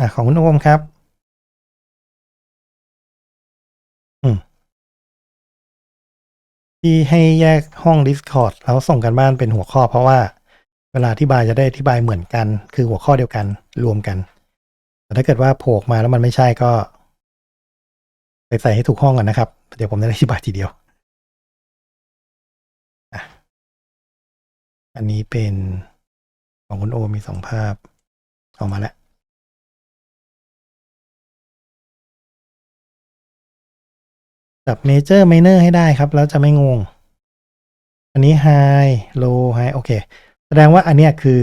อะของคุณโอมครับ อืม ที่ให้แยกห้อง Discord แล้วส่งกันบ้านเป็นหัวข้อ เพราะว่าเวลาอธิบายจะได้อธิบายเหมือนกัน คือหัวข้อเดียวกันรวมกัน แต่ถ้าเกิดว่าโผล่มาแล้วมันไม่ใช่ก็ ไปใส่ให้ถูกห้องก่อนนะครับ เดี๋ยวผมจะได้อธิบายทีเดียว อันนี้เป็นของคุณโอมีสองภาพออกมาแล้ว จับเมเจอร์ไมเนอร์ให้ได้ครับ แล้วจะไม่งง อันนี้ไฮโลไฮโอเค แสดงว่าอันเนี้ยคือ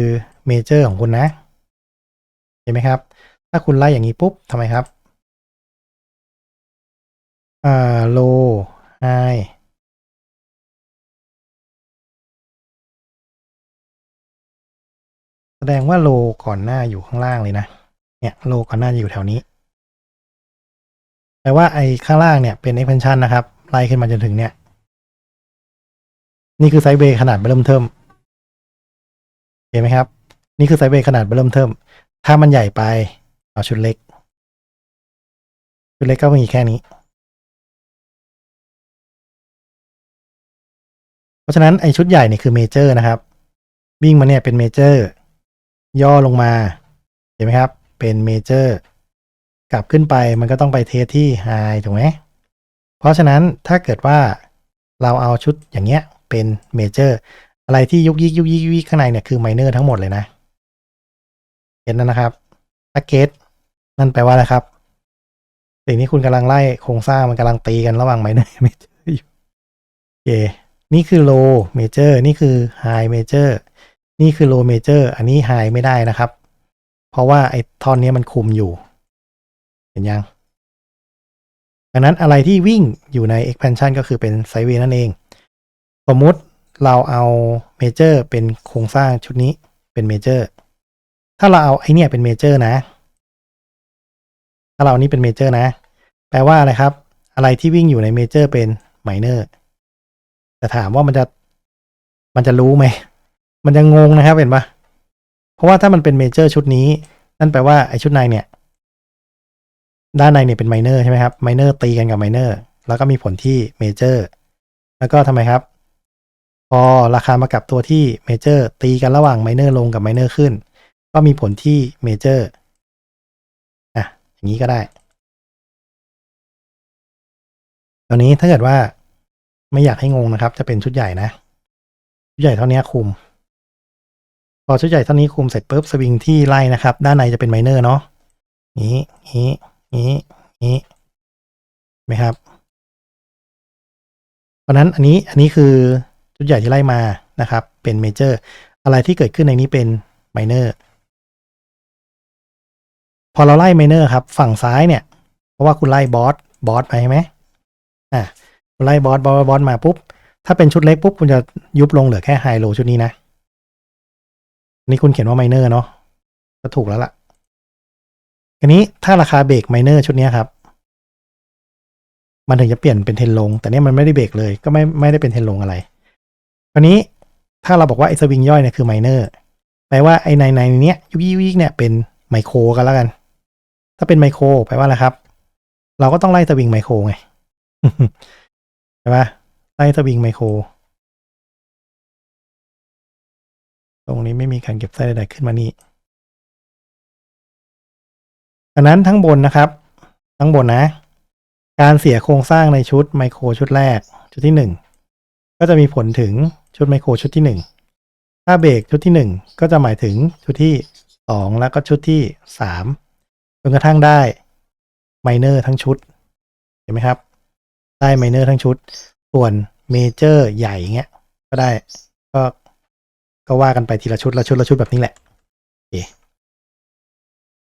เมเจอร์ของคุณนะ เห็นไหมครับ ถ้าคุณไล่อย่างนี้ปุ๊บทำไมครับอ่าโลไฮแสดงว่าโลก่อนหน้าอยู่ข้างล่างเลยนะ เนี่ยโลก่อนหน้าอยู่แถวนี้ แปลว่าไอ้ข้างล่างเนี่ยเป็น expansion นะครับ ไล่ขึ้นมาจนถึงเนี่ย นี่คือไซด์เบย์ขนาดเริ่มเทิมเห็นไหมครับ นี่คือไซด์เบย์ขนาดเริ่มเทิมถ้ามันใหญ่ไป เอาชุดเล็ก ชุดเล็กก็มีแค่นี้ เพราะฉะนั้นไอ้ชุดใหญ่เนี่ยคือเมเจอร์นะครับ วิ่งมาเนี่ยเป็นเมเจอร์ย่อลงมา เห็นไหมครับ เป็นเมเจอร์ กลับขึ้นไปมันก็ต้องไปเทสที่ไฮถูกไหม เพราะฉะนั้นถ้าเกิดว่าเราเอาชุดอย่างเงี้ยเป็นเมเจอร์อะไรที่ยุกยิกยุกยิกยุกยิกข้างในเนี่ยคือไมเนอร์ทั้งหมดเลยนะ เห็นแล้วนะครับถ้าเกตนั่นแปลว่าอะไรครับ สิ่งที่คุณกำลังไล่โครงสร้างมันกำลังตีกันระหว่างไมเนอร์เมเจอร์อยู่โอเคนี่คือโลเมเจอร์นี่คือไฮเมเจอร์นี่คือโลเมเจอร์อันนี้ไฮไม่ได้นะครับ เพราะว่าไอ้ท่อนนี้มันคุมอยู่ เห็นยัง ดังนั้นอะไรที่วิ่งอยู่ใน expansion ก็คือเป็นไซเวนั่นเอง สมมุติเราเอาเมเจอร์เป็นโครงสร้างชุดนี้เป็นเมเจอร์ ถ้าเราเอาไอเนี่ยเป็นเมเจอร์นะ ถ้าเรานี้เป็นเมเจอร์นะ แปลว่าอะไรครับ อะไรที่วิ่งอยู่ในเมเจอร์เป็นไมเนอร์ แต่ถามว่ามันจะ มันจะรู้ไหม มันจะงงนะครับเห็นปะเพราะว่าถ้ามันเป็นเมเจอร์ชุดนี้ นั่นแปลว่าไอชุดในเนี่ย ด้านในเนี่ยเป็นไมเนอร์ใช่ไหมครับไมเนอร์ตีกันกับไมเนอร์แล้วก็มีผลที่เมเจอร์แล้วก็ทำไมครับ พอราคามากับตัวที่เมเจอร์ตีกันระหว่างไมเนอร์ลงกับไมเนอร์ขึ้น ก็มีผลที่เมเจอร์อะอย่างนี้ก็ได้ตอนนี้ถ้าเกิดว่าไม่อยากให้งงนะครับ จะเป็นชุดใหญ่นะ ชุดใหญ่เท่านี้คุม พอชุดใหญ่เท่านี้คุมเสร็จปุ๊บสวิงที่ไล่นะครับ ด้านในจะเป็นไมเนอร์เนาะนี้นี้ นี้นี้ไหมครับ เพราะนั้นอันนี้อันนี้คือชุดใหญ่ที่ไล่มานะครับ เป็นเมเจอร์อะไรที่เกิดขึ้นในนี้เป็นไมเนอร์พอเราไล่ไมเนอร์ครับ ฝั่งซ้ายเนี่ย เพราะว่าคุณไล่บอสบอสไปใช่ไหมอะคุณไล่บอสบอสบอสมาปุ๊บ ถ้าเป็นชุดเล็กปุ๊บ คุณจะยุบลงเหลือแค่ไฮโลชุดนี้นะนี่คุณเขียนว่าไมเนอร์เนาะก็ถูกแล้วล่ะ ทีนี้ถ้าราคาเบรกไมเนอร์ชุดนี้ครับ มันถึงจะเปลี่ยนเป็นเทนลง แต่เนี้ยมันไม่ได้เบรกเลย ก็ไม่ไม่ได้เป็นเทนลงอะไรวันนี้ถ้าเราบอกว่าไอ้สวิงย่อยเนี่ยคือไมเนอร์แปลว่าไอ้ในในเนี้ยยุกยิกยิกเนี่ยเป็นไมโครกันแล้วกัน ถ้าเป็นไมโครแปลว่าอะไรครับ เราก็ต้องไล่สวิงไมโครไงใช่ปะไล่สวิงไมโครตรงนี้ไม่มีการเก็บไส้ใดๆขึ้นมานี่ อันนั้นทั้งบนนะครับทั้งบนนะ การเสียโครงสร้างในชุดไมโครชุดแรกชุดที่หนึ่งก็จะมีผลถึงชุดไมโครชุดที่หนึ่งถ้าเบรกชุดที่หนึ่งก็จะหมายถึงชุดที่สองแล้วก็ชุดที่สามจนกระทั่งได้ไมเนอร์ทั้งชุด เห็นไหมครับ ได้ไมเนอร์ทั้งชุด ส่วนเมเจอร์ใหญ่เงี้ยก็ได้ก็ก็ว่ากันไปทีละชุดละชุดละชุดแบบนี้แหละโอเค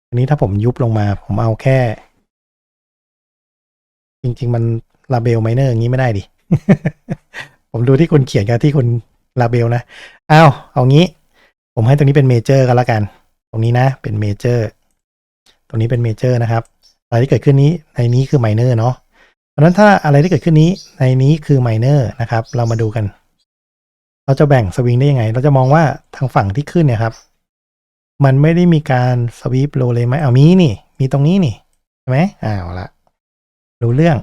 อันนี้ถ้าผมยุบลงมา ผมเอาแค่ จริง ๆ มันลาเบลไมเนอร์อย่างนี้ไม่ได้ดิ ผมดูที่คุณเขียนกับที่คุณลาเบลนะอ้าวเอางี้ ผมให้ตรงนี้เป็นเมเจอร์กันละกัน ตรงนี้นะ เป็นเมเจอร์ ตรงนี้เป็นเมเจอร์นะครับ อะไรที่เกิดขึ้นนี้ในนี้คือไมเนอร์เนาะเพราะฉะนั้นถ้าอะไรที่เกิดขึ้นนี้ในนี้คือไมเนอร์นะครับ เรามาดูกัน เราจะแบ่งสวิงได้ยังไง เราจะมองว่าทางฝั่งที่ขึ้นเนี่ยครับ มันไม่ได้มีการสวีปโลเลยไหมเอามีนี่ มีตรงนี้นี่ใช่ไหมอ้าวละรู้เรื่อง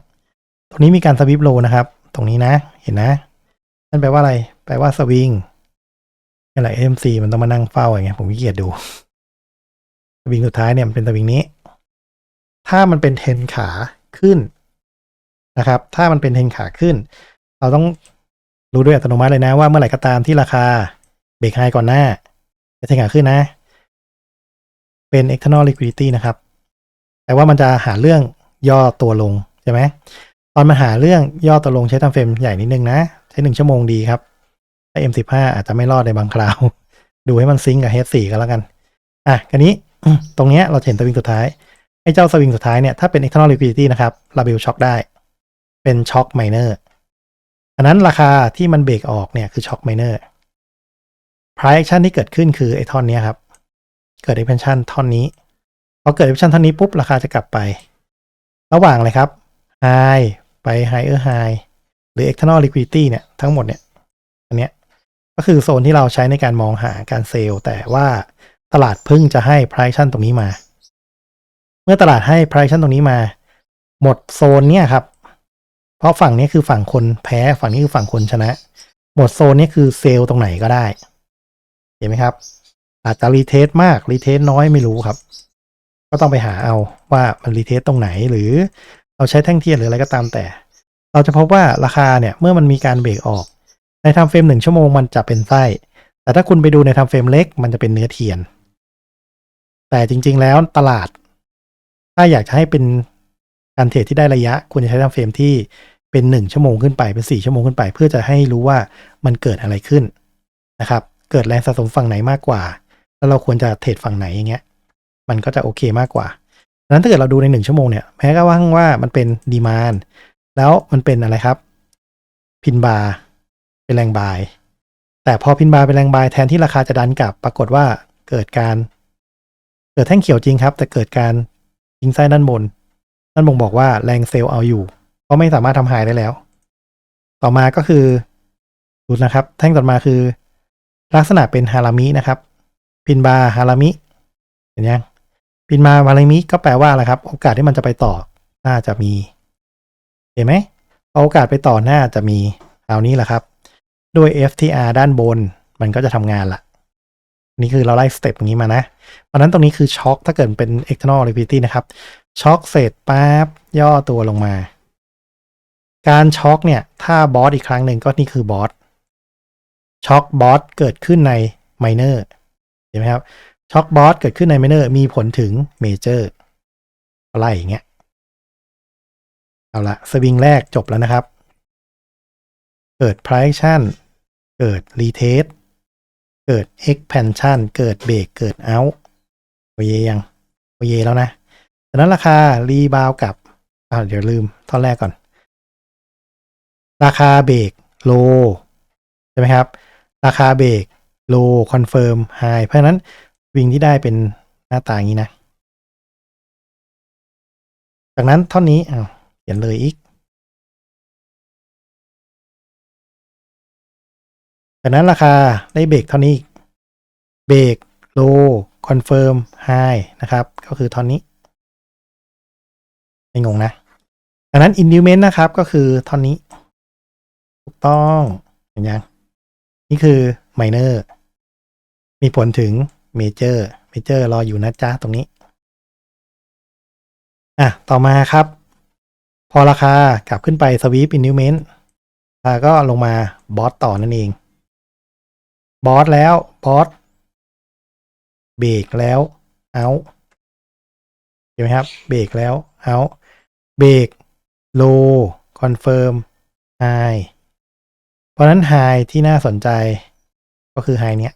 ตรงนี้มีการสวีปโลนะครับ ตรงนี้นะ เห็นนะนั่นแปลว่าอะไร แปลว่าสวิงนี่แหละ MC มันต้องมานั่งเฝ้าอย่างเงี้ยผมขี้เกียจดู สวิงสุดท้ายเนี่ยมันเป็นสวิงนี้ ถ้ามันเป็นเทนขาขึ้นนะครับ ถ้ามันเป็นเทนขาขึ้น เราต้องรู้ด้วยอัตโนมัติเลยนะว่าเมื่อไหร่ก็ตามที่ราคาเบรกไฮก่อนหน้าจะเทนขาขึ้นนะ เป็น external liquidity นะครับ แต่ว่ามันจะหาเรื่องย่อตัวลง ใช่ไหม ตอนมาหาเรื่องย่อตัวลงใช้ทำเฟรมใหญ่นิดนึงนะ ใช้หนึ่งชั่วโมงดีครับถ้า M15 อาจจะไม่รอดในบางคราว ดูให้มันซิงก์กับ H4 กันแล้วกัน อะกันนี้ตรงเนี้ยเราเห็นสวิงสุดท้ายไอ้เจ้าสวิงสุดท้ายเนี่ยถ้าเป็น external liquidity นะครับลาเบลช็อคได้ เป็นช็อคไมเนอร์อันนั้นราคาที่มันเบรกออกเนี่ยคือช็อคไมเนอร์ price action ที่เกิดขึ้นคือไอ้ท่อนเนี้ยครับ เกิด expansion ท่อนนี้พอเกิด expansion ท่อนนี้ปุ๊บราคาจะกลับไป ระหว่างเลยครับ high ไป higher high หรือ external liquidity เนี่ยทั้งหมดเนี่ยอันเนี้ยก็คือโซนที่เราใช้ในการมองหาการเซลล์ แต่ว่าตลาดพิ่งจะให้ price action ตรงนี้มา เมื่อตลาดให้ price action ตรงนี้มา หมดโซนเนี่ยครับ เพราะฝั่งนี้คือฝั่งคนแพ้ฝั่งนี้คือฝั่งคนชนะ หมดโซนนี้คือเซลล์ตรงไหนก็ได้ เห็นไหมครับ อาจจะรีเทสมากรีเทสน้อยไม่รู้ครับ ก็ต้องไปหาเอาว่ามันรีเทสตรงไหนหรือเราใช้แท่งเทียนหรืออะไรก็ตามแต่ เราจะพบว่าราคาเนี่ยเมื่อมันมีการเบรกออก ในทำเฟรมหนึ่งชั่วโมงมันจะเป็นไส้ แต่ถ้าคุณไปดูในทำเฟรมเล็กมันจะเป็นเนื้อเทียน แต่จริง ๆ แล้วตลาด ถ้าอยากจะให้เป็นการเทรดที่ได้ระยะคุณจะใช้ทำเฟรมที่เป็นหนึ่งชั่วโมงขึ้นไปเป็นสี่ชั่วโมงขึ้นไป เพื่อจะให้รู้ว่ามันเกิดอะไรขึ้นนะครับ เกิดแรงสะสมฝั่งไหนมากกว่า แล้วเราควรจะเทรดฝั่งไหนอย่างเงี้ย มันก็จะโอเคมากกว่าดังนั้นถ้าเกิดเราดูในหนึ่งชั่วโมงเนี่ยแม้ก็ว่าว่ามันเป็นดีมานแล้วมันเป็นอะไรครับ พินบาร์เป็นแรงบาย แต่พอพินบาร์เป็นแรงบายแทนที่ราคาจะดันกลับ ปรากฏว่าเกิดการเกิดแท่งเขียวจริงครับ แต่เกิดการยิงไส้ด้านบนนั่นบ่งบอกว่าแรงเซลล์เอาอยู่เพราะไม่สามารถทำหายได้แล้ว ต่อมาก็คือดูนะครับ แท่งต่อมาคือ ลักษณะเป็นฮารามินะครับ พินบาฮารามิเห็นยังพินมาฮารามิก็แปลว่าอะไรครับ โอกาสที่มันจะไปต่อน่าจะมี เห็นไหมโอกาสไปต่อน่าจะมีเอาวนี้แหละครับ ด้วย FTR ด้านบนมันก็จะทำงานละนี่คือเราไล่สเต็ปอย่างนี้มานะ เพราะนั้นตรงนี้คือช็อคถ้าเกิดเป็น external liquidity นะครับช็อคเสร็จปั๊บย่อตัวลงมา การช็อคเนี่ย ถ้าบอสอีกครั้งหนึ่งก็นี่คือบอสช็อคบอสเกิดขึ้นในไมเนอร์ ห็นไหมครับช็อคบอสเกิดขึ้นในไมเนอร์มีผลถึงเมเจอร์อะไรอย่างเงี้ย เอาละสวิงแรกจบแล้วนะครับ เกิด price action เกิด retest เกิด expansion เกิดเบรกเกิด out โอเยยังโอเยแล้วนะดังนั้นราคารีบาวกับอ่าเดี๋ยวลืมท่อนแรกก่อน ราคาเบรกโลใช่ไหมครับ ราคาเบรก โลคอนเฟิร์มไฮเพราะฉะนั้นวิ่งที่ได้เป็นหน้าตาอย่างนี้นะ จากนั้นท่อนนี้อ้าวเขียนเลยอีก จากนั้นราคาได้เบรกเท่านี้เบรกโลคอนเฟิร์มไฮนะครับ ก็คือท่อนนี้ ไม่งงนะดังนั้น indument นะครับก็คือท่อนนี้ ถูกต้อง เห็นยัง นี่คือ minor มีผลถึง major major รออยู่นะจ๊ะตรงนี้ อะ ต่อมาครับ พอราคากลับขึ้นไป sweep indument ราคาก็ลงมาบอสต่อนั่นเองบอสแล้วบอสเบรกแล้วเอาเห็นไหมครับเบรกแล้วเอาเบรกโลคอนเฟิร์มไฮเพราะนั้นไฮที่น่าสนใจก็คือไฮเนี้ย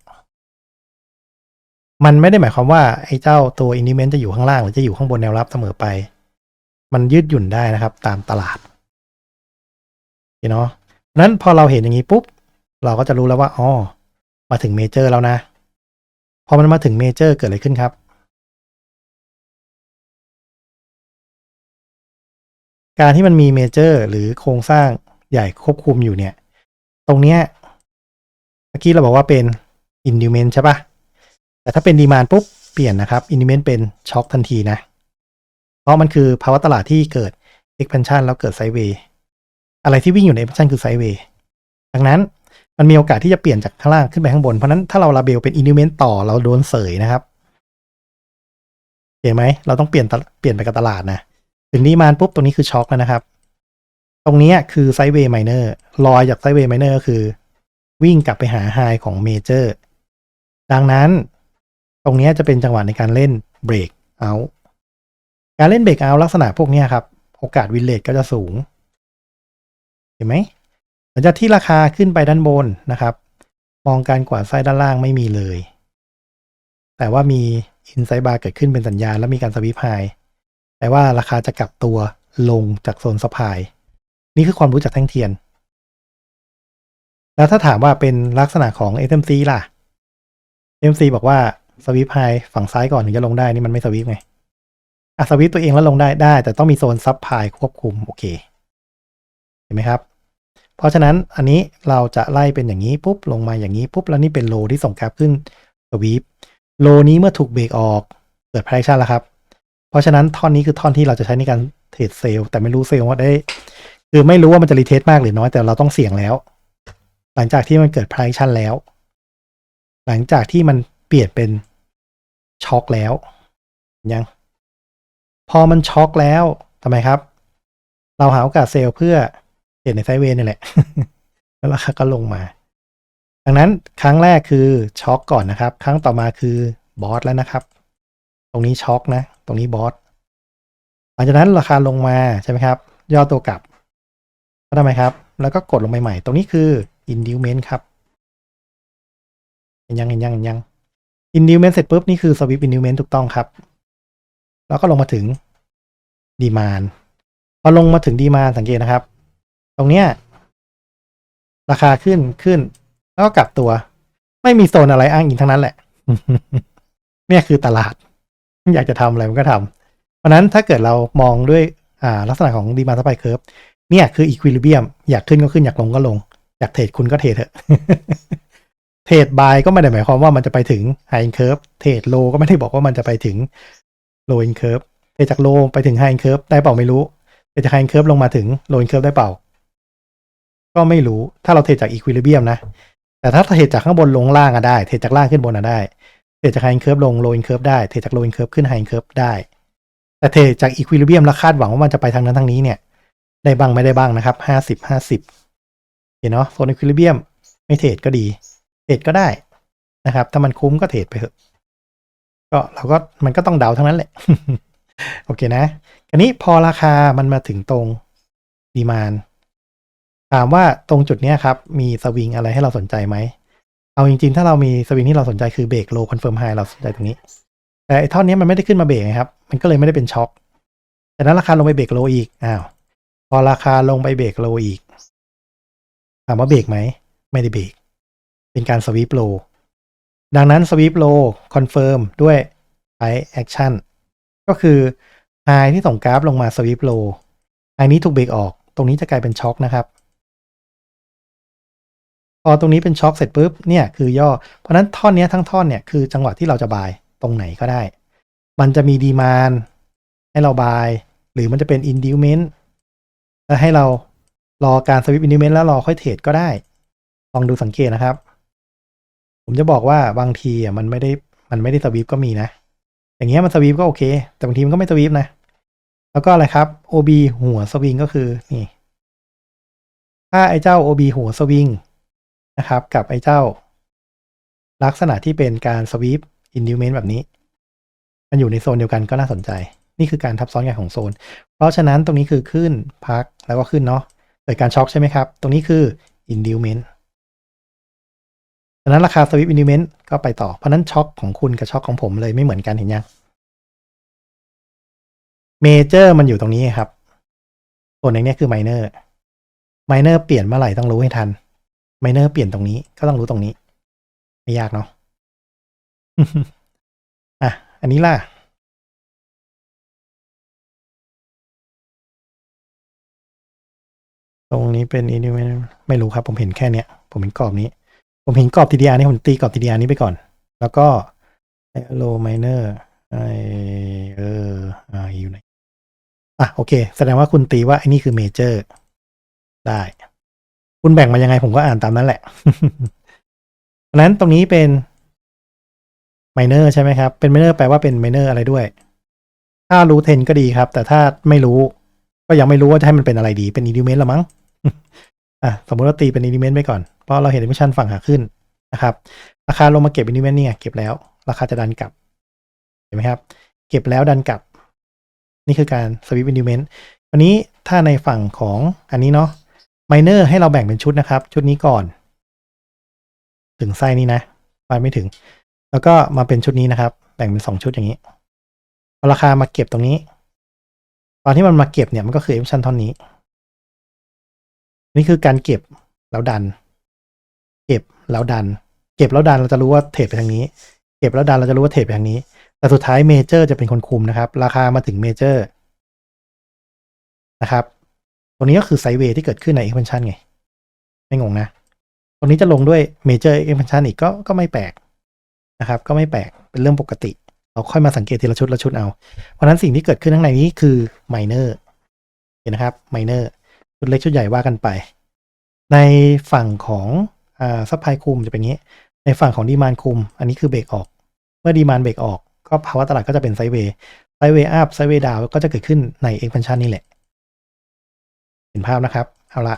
มันไม่ได้หมายความว่าไอ้เจ้าตัวอินดิเมนต์จะอยู่ข้างล่างหรือจะอยู่ข้างบนแนวรับเสมอไป มันยืดหยุ่นได้นะครับ ตามตลาดเนเนาะนั้นพอเราเห็นอย่างนี้ปุ๊บ เราก็จะรู้แล้วว่าอ๋อมาถึงเมเจอร์แล้วนะ พอมันมาถึงเมเจอร์เกิดอะไรขึ้นครับ การที่มันมีเมเจอร์หรือโครงสร้างใหญ่ควบคุมอยู่เนี่ย ตรงเนี้ยเมื่อกี้เราบอกว่าเป็นอินดิเมนใช่ปะ แต่ถ้าเป็นดีมานปุ๊บเปลี่ยนนะครับอินดิเมนต์เป็นช็อคทันทีนะ เพราะมันคือภาวะตลาดที่เกิด expansion แล้วเกิดไซเวย์อะไรที่วิ่งอยู่ใน expansion คือไซเวย์ดังนั้นมันมีโอกาสที่จะเปลี่ยนจากข้างล่างขึ้นไปข้างบน เพราะนั้นถ้าเราลาเบลเป็นอินดิเมนต์ต่อเราโดนเสยนะครับเห็นไหมเราต้องเปลี่ยนเปลี่ยนไปกับตลาดนะถึงนี้มาปุ๊บตรงนี้คือช็อคแล้วนะครับ ตรงนี้คือไซเวย์ไมเนอร์ลอยจากไซเวย์ไมเนอร์ก็คือ วิ่งกลับไปหาไฮของเมเจอร์ดังนั้น รงนี้จะเป็นจังหวะในการเล่นเบรกเอาการเล่นเบรกเอาลักษณะพวกนี้ครับ โอกาสวินเลทก็จะสูง เห็นไหมหลังจากที่ราคาขึ้นไปด้านบนนะครับ มองการกวาดไส้ด้านล่างไม่มีเลย แต่ว่ามีอินไซด์บาร์เกิดขึ้นเป็นสัญญาณแล้วมีการสวิปไฮแปลว่าราคาจะกลับตัวลงจากโซนสปาย นี่คือความรู้จากแท่งเทียน แล้วถ้าถามว่าเป็นลักษณะของ SMC ล่ะ SMC บอกว่า สวิปไฮฝั่งซ้ายก่อนถึงจะลงได้นี่มันไม่สวิปไงอะสวิปตัวเองแล้วลงได้ได้ แต่ต้องมีโซนซับพายควบคุมโอเค เห็นไหมครับ เพราะฉะนั้นอันนี้เราจะไล่เป็นอย่างนี้ปุ๊บลงมาอย่างนี้ปุ๊บแล้วนี่เป็นโลที่ส่งกราฟขึ้นสวีปโลนี้เมื่อถูกเบรกออกเกิด prediction แล้วครับ เพราะฉะนั้นท่อนนี้คือท่อนที่เราจะใช้ในการเทรดเซลล์แต่ไม่รู้เซลล์ว่าได้ คือไม่รู้ว่ามันจะรีเทสมากหรือน้อยแต่เราต้องเสี่ยงแล้ว หลังจากที่มันเกิด prediction แล้ว หลังจากที่มันเปลี่ยนเป็น ช็อกแล้วยังพอมันช็อกแล้วทำไมครับ เราหาโอกาสเซลล์เพื่อเห็นในไซเวย์นี่แหละ แล้วราคาก็ลงมา ดังนั้นครั้งแรกคือช็อกก่อนนะครับ ครั้งต่อมาคือบอสแล้วนะครับ ตรงนี้ช็อกนะ ตรงนี้บอสหลังจากนั้นราคาลงมาใช่ไหมครับ ย่อตัวกลับก็ทำไมครับ แล้วก็กดลงไปใหม่ ตรงนี้คือ inducement ครับเห็นยังเห็นยังเห็นยัง inducement เสร็จปุ๊บ นี่คือ sweep inducement ถูกต้องครับ แล้วก็ลงมาถึง demand พอลงมาถึง demand สังเกตนะครับ ตรงเนี้ยราคาขึ้นขึ้น แล้วก็กลับตัว ไม่มีโซนอะไรอ้างอิงทั้งนั้นแหละ เนี่ยคือตลาด อยากจะทำอะไรมันก็ทำเพราะนั้นถ้าเกิดเรามองด้วยอ่าลักษณะของดีมาสไปเคิร์ฟเนี่ยคืออีควิลิเบียม อยากขึ้นก็ขึ้น อยากลงก็ลง อยากเทรดคุณก็เทรดเถอะ เทรดบายก็ไม่ได้หมายความว่ามันจะไปถึงไฮอินเคิร์ฟเทรดโลก็ไม่ได้บอกว่ามันจะไปถึงโลอินเคิร์ฟเทรดจากโลไปถึงไฮอินเคิร์ฟได้เปล่าไม่รู้เทรดจากไฮอินเคิร์ฟลงมาถึงโลอินเคิร์ฟได้เปล่า ก็ไม่รู้ถ้าเราเทรดจากอีควิลิเบียมนะ แต่ถ้าเทรดจากข้างบนลงล่างอะได้เทรดจากล่างขึ้นบนอะได้เทรดจากไฮอินเคิร์ฟลงโลอินเคิร์ฟได้เทรดจากโลอินเคิร์ฟขึ้นไฮอินเคิร์ฟได้แต่เทรดจากอีควิลิเบียมแล้วคาดหวังว่ามันจะไปทางนั้นทางนี้เนี่ยได้บ้างไม่ได้บ้างนะครับห้าสิบห้าสิบเห็นเนาะโซนอีควิลิเบียมไม่เทรดก็ดี เทรดก็ได้นะครับ ถ้ามันคุ้มก็เทรดไปเถอะ ก็เราก็มันก็ต้องเดาทั้งนั้นแหละ โอเคนะอันนี้พอราคามันมาถึงตรงดีมานถามว่าตรงจุดนี้ครับ มีสวิงอะไรให้เราสนใจไหม เอาจริง ๆ ถ้าเรามีสวิงที่เราสนใจคือเบรกโลคอนเฟิร์มไฮเราสนใจตรงนี้ แต่ไอ้ท่อนนี้มันไม่ได้ขึ้นมาเบรกนะครับ มันก็เลยไม่ได้เป็นช็อคแต่นั้นราคาลงไปเบรกโลอีก อ้าว พอราคาลงไปเบรกโลอีก ถามว่าเบรกไหม ไม่ได้เบรก เป็นการสวีปโลดังนั้นสวีปโลคอนเฟิร์มด้วยไอแอคชั่นก็คือไฮที่ส่งกราฟลงมาสวีปโลไฮนี้ถูกเบรกออก ตรงนี้จะกลายเป็นช็อคนะครับ พอตรงนี้เป็นช็อคเสร็จปุ๊บเนี่ยคือย่อ เพราะนั้นท่อนนี้ทั้งท่อนเนี่ยคือจังหวะที่เราจะบายตรงไหนก็ได้ มันจะมีดีมานให้เราบาย หรือมันจะเป็นอินดิวเมนต์แล้วให้เรารอการสวิปอินดิวเมนต์แล้วรอค่อยเทรดก็ได้ ลองดูสังเกตนะครับ ผมจะบอกว่าบางทีอะมันไม่ได้มันไม่ได้สวิปก็มีนะ อย่างเงี้ยมันสวิปก็โอเค แต่บางทีมันก็ไม่สวิปนะ แล้วก็อะไรครับ OB หัวสวิงก็คือนี่ ถ้าไอ้เจ้า OB หัวสวิงนะครับ กับไอ้เจ้า ลักษณะที่เป็นการสวีปอินดิวเมนต์แบบนี้ มันอยู่ในโซนเดียวกันก็น่าสนใจ นี่คือการทับซ้อนกันของโซน เพราะฉะนั้นตรงนี้คือขึ้นพักแล้วก็ขึ้นเนาะเกิดการช็อคใช่ไหมครับ ตรงนี้คืออินดิวเมนต์ ดังนั้นราคาสวิปอินดิวเมนต์ก็ไปต่อ เพราะนั้นช็อคของคุณกับช็อคของผมเลยไม่เหมือนกันเห็นยังเมเจอร์มันอยู่ตรงนี้ครับ ส่วนในนี้คือไมเนอร์ไมเนอร์เปลี่ยนเมื่อไหร่ต้องรู้ให้ทันไมเนอร์เปลี่ยนตรงนี้ก็ต้องรู้ตรงนี้ ไม่ยากเนาะอะ อันนี้ล่ะ ตรงนี้เป็นอินดิไม่ไม่รู้ครับ ผมเห็นแค่เนี้ย ผมเห็นกรอบนี้ ผมเห็นกรอบ TDR นี่ผมตีกรอบ TDR นี้ไปก่อน แล้วก็ hello miner ไอเอออ่าอยู่ไหนอะโอเค แสดงว่าคุณตีว่าไอ้นี่คือเมเจอร์ได้ คุณแบ่งมายังไงผมก็อ่านตามนั้นแหละเพราะนั้นตรงนี้เป็น miner ใช่ไหมครับ เป็น miner แปลว่าเป็น miner อะไรด้วย ถ้ารู้เทนก็ดีครับ แต่ถ้าไม่รู้ ก็ยังไม่รู้ว่าจะให้มันเป็นอะไรดี เป็น element ละมั้ง อะ สมมติว่าตีเป็น element ไปก่อน เพราะเราเห็น emission ฝั่งขาขึ้นนะครับ ราคาลงมาเก็บ element นี่ไงเก็บแล้ว ราคาจะดันกลับ เห็นไหมครับ เก็บแล้วดันกลับ นี่คือการ sweep element วันนี้ถ้าในฝั่งของอันนี้เนาะ miner ให้เราแบ่งเป็นชุดนะครับ ชุดนี้ก่อน ถึงไส้นี้นะไปไม่ถึง แล้วก็มาเป็นชุดนี้นะครับ แบ่งเป็นสองชุดอย่างนี้พอราคามาเก็บตรงนี้ ตอนที่มันมาเก็บเนี่ยมันก็คือ emission ท่อนนี้ นี่คือการเก็บแล้วดัน เก็บแล้วดัน เก็บแล้วดันเราจะรู้ว่าเทรดไปทางนี้ เก็บแล้วดันเราจะรู้ว่าเทรดไปทางนี้ แต่สุดท้ายเมเจอร์จะเป็นคนคุมนะครับ ราคามาถึงเมเจอร์นะครับตัวนี้ก็คือไซเวย์ที่เกิดขึ้นใน expansion ไง ไม่งงนะตัวนี้จะลงด้วยเมเจอร์ expansion อีกก็ก็ไม่แปลกนะครับ ก็ไม่แปลกเป็นเรื่องปกติ เราค่อยมาสังเกตทีละชุดละชุดเอา เพราะนั้นสิ่งที่เกิดขึ้นข้างในนี้คือ minor เห็นนะครับ minor ชุดเล็กชุดใหญ่ว่ากันไป ในฝั่งของ ซัพพลายคุมจะเป็นงนี้ ในฝั่งของดีมานคุม อันนี้คือเบรกออก เมื่อดีมานเบรกออก ก็ภาวะตลาดก็จะเป็นไซเวย์ไซเวย์อัพไซเวย์ดาวก็จะเกิดขึ้นใน expansion นี่แหละ เห็นภาพนะครับ เอาละ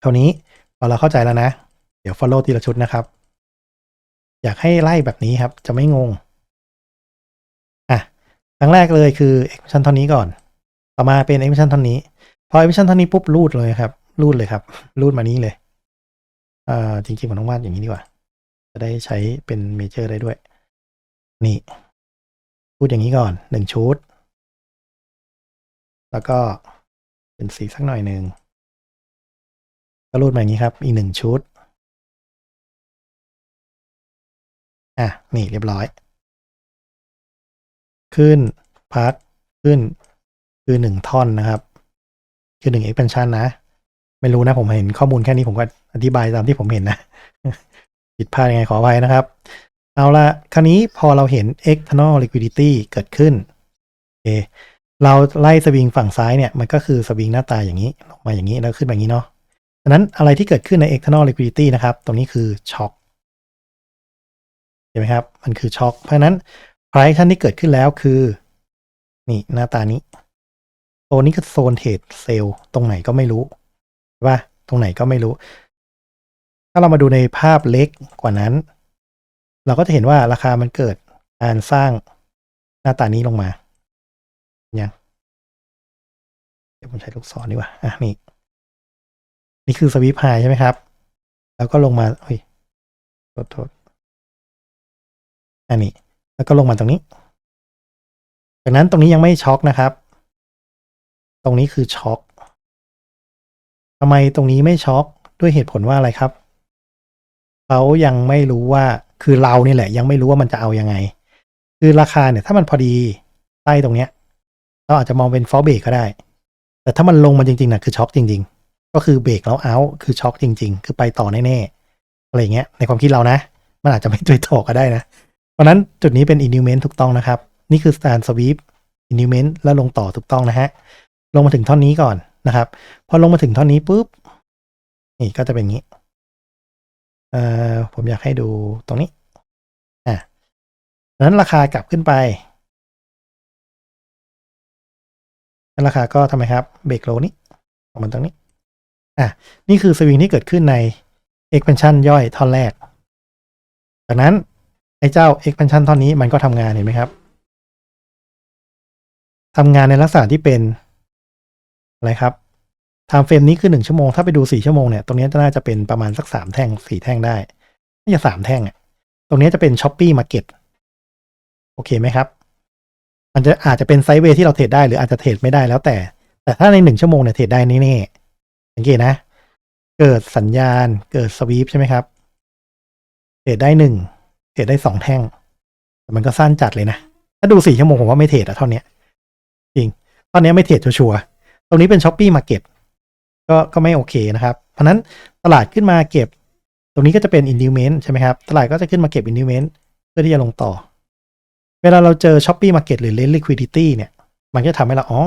เท่านี้พอเราเข้าใจแล้วนะ เดี๋ยว follow ทีละชุดนะครับ อยากให้ไล่แบบนี้ครับ จะไม่งง อะครั้งแรกเลยคือ expansion เท่านี้ก่อน ต่อมาเป็น expansion เท่านี้ พอ expansion เท่านี้ปุ๊บรูดเลยครับ รูดเลยครับ รูดมานี้เลย อ่าจริงๆผมต้องวาดอย่างนี้ดีกว่า จะได้ใช้เป็นเมเจอร์ได้ด้วย นี่ พูดอย่างนี้ก่อนหนึ่งชุด แล้วก็เป็นสีสักหน่อยหนึ่งก็รูดมาอย่างนี้ครับ อีกหนึ่งชุด อะ นี่เรียบร้อย ขึ้นพักขึ้นคือหนึ่งท่อนนะครับ คือหนึ่ง expansion นะ ไม่รู้นะผมเห็นข้อมูลแค่นี้ผมก็อธิบายตามที่ผมเห็นนะผิดพลาดยังไงขออภัยนะครับ เอาละคราวนี้พอเราเห็น external liquidity เกิดขึ้นโอเราไล่สวิงฝั่งซ้ายเนี่ย มันก็คือสวิงหน้าตาอย่างนี้ลงมาอย่างนี้แล้วขึ้นแบบนี้เนาะดังนั้นอะไรที่เกิดขึ้นใน external liquidity นะครับ ตรงนี้คือช็อคเห็นไหมครับ มันคือช็อคเพราะฉะนั้น price action ที่เกิดขึ้นแล้วคือ นี่หน้าตานี้โซนนี้คือโซนเทรดเซลล์ตรงไหนก็ไม่รู้ ใช่ปะตรงไหนก็ไม่รู้ ถ้าเรามาดูในภาพเล็กกว่านั้น เราก็จะเห็นว่าราคามันเกิดการสร้างหน้าตานี้ลงมายังเดี๋ยวผมใช้ลูกศรดีกว่าอะนี่นี่คือสวิปไฮใช่ไหมครับ แล้วก็ลงมาเฮ้ยโทษโทษอันนี้ แล้วก็ลงมาตรงนี้ จากนั้นตรงนี้ยังไม่ช็อกนะครับ ตรงนี้คือช็อก ทำไมตรงนี้ไม่ช็อกด้วยเหตุผลว่าอะไรครับเขายังไม่รู้ว่าคือเรานี่แหละ ยังไม่รู้ว่ามันจะเอายังไง คือราคาเนี่ยถ้ามันพอดีใต้ตรงเนี้ย เราอาจจะมองเป็นฟอลเบรกก็ได้ แต่ถ้ามันลงมาจริงๆนะคือช็อกจริง ๆ ก็คือเบรกแล้วเอาคือช็อกจริง ๆ คือไปต่อแน่ๆอะไรเงี้ยในความคิดเรานะ มันอาจจะไม่ตัวต่อก็ได้นะ เพราะนั้นจุดนี้เป็นอินดิวเมนต์ถูกต้องนะครับ นี่คือ stand sweep อินดิวเมนต์แล้วลงต่อถูกต้องนะฮะลงมาถึงท่อนนี้ก่อน นะครับ พอลงมาถึงท่อนนี้ปุ๊บนี่ก็จะเป็นงี้เอ่อผมอยากให้ดูตรงนี้อะนั้นราคากลับขึ้นไปแล้วราคาก็ทำไมครับเบรกโลนี้ออกมาตรงนี้อะนี่คือสวิงที่เกิดขึ้นใน expansion ย่อยท่อนแรก จากนั้นไอ้เจ้า expansion ท่อนนี้มันก็ทำงานเห็นไหมครับทำงานในลักษณะที่เป็น อะไรครับ time frame นี้คือหนึ่งชั่วโมง ถ้าไปดูสี่ชั่วโมงเนี่ย ตรงนี้จะน่าจะเป็นประมาณสักสามแท่งสี่แท่งได้น่าจะสามแท่งอะ ตรงนี้จะเป็น s h อ p e e Market โอเคไหมครับ มันจะอาจจะเป็นไซด์เวย์ที่เราเทรดได้หรืออาจจะเทรดไม่ได้แล้วแต่ แต่ถ้าในหนึ่งชั่วโมงเนี่ยเทรดได้แน่ๆสังเกตนะ เกิดสัญญาณ เกิดสวีปใช่ไหมครับ เทรดได้หนึ่งเทรดได้สองแท่ง แต่มันก็สั้นจัดเลยนะ ถ้าดูสี่ชั่วโมงผมว่าไม่เทรดอะเท่านี้จริง ตอนนี้ไม่เทรดชัวร์ ตรงนี้เป็นช้อปปี้มาเก็ตก็ก็ไม่โอเคนะครับ เพราะนั้นตลาดขึ้นมาเก็บ ตรงนี้ก็จะเป็นอินดิวเมนต์ใช่ไหมครับ ตลาดก็จะขึ้นมาเก็บอินดิวเมนต์เพื่อที่จะลงต่อ เวลาเราเจอ s h o p ปี้มาเก็ตหรือ Lend Liquidity เนี่ย มันก็ทำให้เราอ๋อ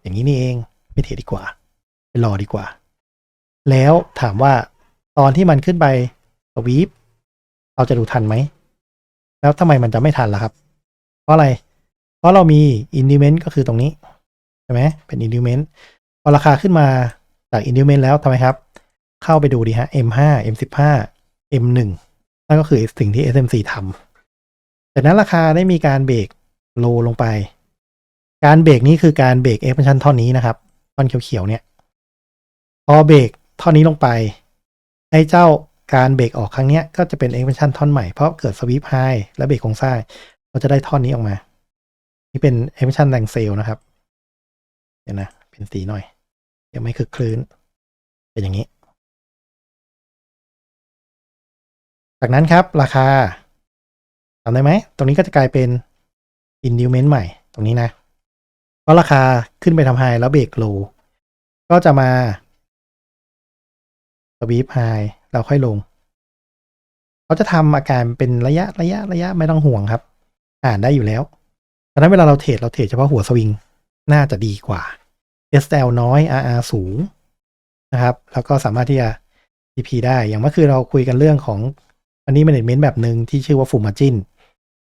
อย่างนี้นี่เองไม่เทรดดีกว่าไปรอดีกว่า แล้วถามว่าตอนที่มันขึ้นไปสวีปเราจะดูทันไหม แล้วทำไมมันจะไม่ทันล่ะครับ เพราะอะไร เพราะเรามี Indiment ก็คือตรงนี้ ช่ไหมเป็น Indiment พอราคาขึ้นมาจาก Indiment แล้วทำไมครับ เข้าไปดูดีฮะ M5 M15 M1 นั่นก็คือสิ่งที่ SMC ทำจากนั้นราคาได้มีการเบรกโลลงไป การเบรกนี้คือการเบรก expansion ท่อนนี้นะครับ ท่อนเขียวๆเนี่ย พอเบรกท่อนนี้ลงไป ไอ้เจ้าการเบรกออกครั้งเนี้ยก็จะเป็น expansion ท่อนใหม่ เพราะเกิด sweep high และเบรกโครงสร้างเราจะได้ท่อนนี้ออกมา นี่เป็น expansion แรงเซลนะครับ เดี๋ยวนะ เป็นสีหน่อย ยังไม่คือคลื่นเป็นอย่างนี้ จากนั้นครับราคาทำได้ไหม ตรงนี้ก็จะกลายเป็น indument ใหม่ ตรงนี้นะเพราะราคาขึ้นไปทำไฮแล้วเบรกโล ก็จะมาสวีปไฮแล้วค่อยลง เขาจะทำอาการเป็นระยะระยะระยะไม่ต้องห่วงครับ อ่านได้อยู่แล้วเพราะฉะนั้นเวลาเราเทรดเราเทรดเฉพาะหัวสวิง น่าจะดีกว่า SL น้อย RR สูงนะครับ แล้วก็สามารถที่จะ TP ได้ อย่างเมื่อคืนเราคุยกันเรื่องของอันนี้ management แบบหนึ่งที่ชื่อว่า full margin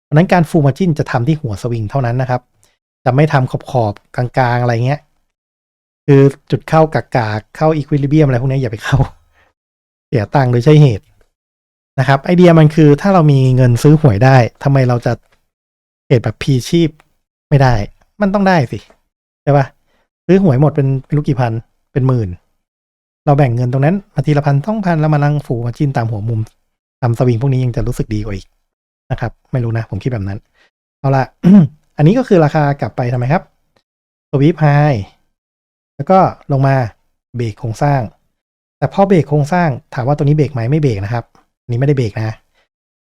เพราะนั้นการ full margin จะทำที่หัวสวิงเท่านั้นนะครับ จะไม่ทำขอบขอบกลางๆ อะไรเงี้ย คือจุดเข้ากากากเข้า equilibrium อะไรพวกนี้อย่าไปเข้า เสียตังค์โดยใช่เหตุนะครับ ไอเดียมันคือถ้าเรามีเงินซื้อหวยได้ทำไมเราจะเทรดแบบพีชีพไม่ได้ มันต้องได้สิใช่ปะซื้อหวยหมดเป็นไม่รู้กี่พันเป็นหมื่น เราแบ่งเงินตรงนั้นมาทีละพันต้องพันแล้วมานั่งฝูมาจิ้นตามหัวมุมทำสวิงพวกนี้ยังจะรู้สึกดีกว่าอีกนะครับ ไม่รู้นะ ผมคิดแบบนั้น เอาละอันนี้ก็คือราคากลับไปทำไมครับสวีปไฮแล้วก็ลงมาเบรกโครงสร้าง แต่พอเบรกโครงสร้างถามว่าตัวนี้เบรกไหมไม่เบรกนะครับ อันนี้ไม่ได้เบรกนะ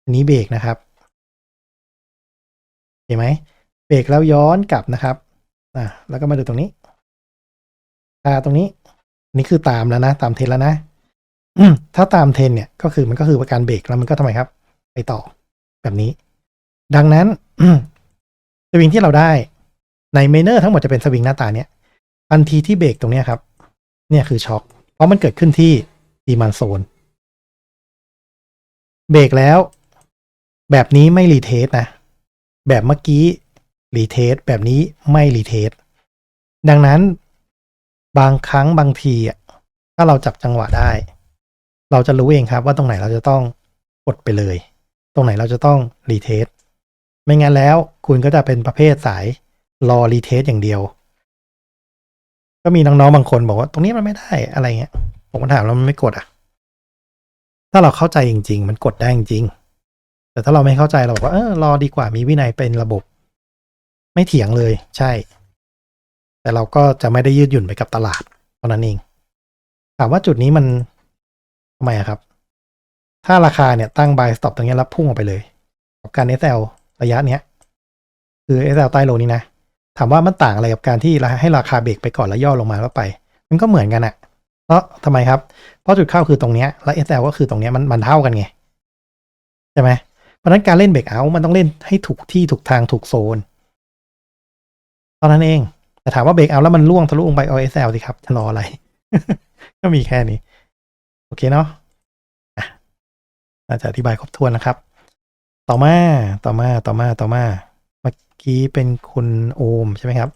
อันนี้เบรกนะครับเห็นไหม เบรกแล้วย้อนกลับนะครับอะแล้วก็มาดูตรงนี้ ตาตรงนี้นนี้คือตามแล้วนะ ตามเทนแล้วนะถ้าตามเทนเนี่ยก็คือมันก็คือการเบรกแล้วมันก็ทำไมครับ ไปต่อแบบนี้ ดังนั้นสวิงที่เราได้ในเมเนอร์ทั้งหมดจะเป็นสวิงหน้าตาเนี้ยทันทีที่เบรกตรงเนี้ยครับ เนี่ยคือช็อคเพราะมันเกิดขึ้นที่ดีมันโซนเบรกแล้ว แบบนี้ไม่รีเทสนะ แบบเมื่อกี้ รีเทสแบบนี้ไม่รีเทสดังนั้นบางครั้งบางทีอะถ้าเราจับจังหวะได้ เราจะรู้เองครับว่าตรงไหนเราจะต้องกดไปเลย ตรงไหนเราจะต้องรีเทสไม่งั้นแล้วคุณก็จะเป็นประเภทสายรอรีเทสอย่างเดียว ก็มีน้องๆบางคนบอกว่า ตรงนี้มันไม่ได้อะไรเงี้ย ผมก็ถามแล้วมันไม่กดอะ ถ้าเราเข้าใจจริง ๆ มันกดได้จริง แต่ถ้าเราไม่เข้าใจเราบอกว่าเออรอดีกว่ามีวินัยเป็นระบบ ไม่เถียงเลยใช่ แต่เราก็จะไม่ได้ยืดหยุ่นไปกับตลาดเท่านั้นเอง ถามว่าจุดนี้มันทำไมครับ ถ้าราคาเนี่ยตั้ง buy stop ตรงนี้แล้วพุ่งออกไปเลยกับการ SL ระยะเนี้ย คือ SL ใต้โลนี้นะ ถามว่ามันต่างอะไรกับการที่ให้ราคาเบรกไปก่อนแล้วย่อลงมาแล้วไป มันก็เหมือนกันอะเพราะทำไมครับ เพราะจุดเข้าคือตรงเนี้ยแล้ว SL ก็คือตรงเนี้ยมันมันเท่ากันไงใช่ไหมเพราะนั้นการเล่นเบรกเอา มันต้องเล่นให้ถูกที่ถูกทางถูกโซน ตอนนั้นเอง แต่ถามว่าเบรกเอาแล้วมันล่วงทะลุลงไปเอา SL สิครับจะรออะไร ก็มีแค่นี้ โอเคเนาะอะน่าจะอธิบายครบถ้วนนะครับ ต่อมาต่อมาต่อมาต่อมา เมื่อกี้เป็นคุณโอมใช่ไหมครับ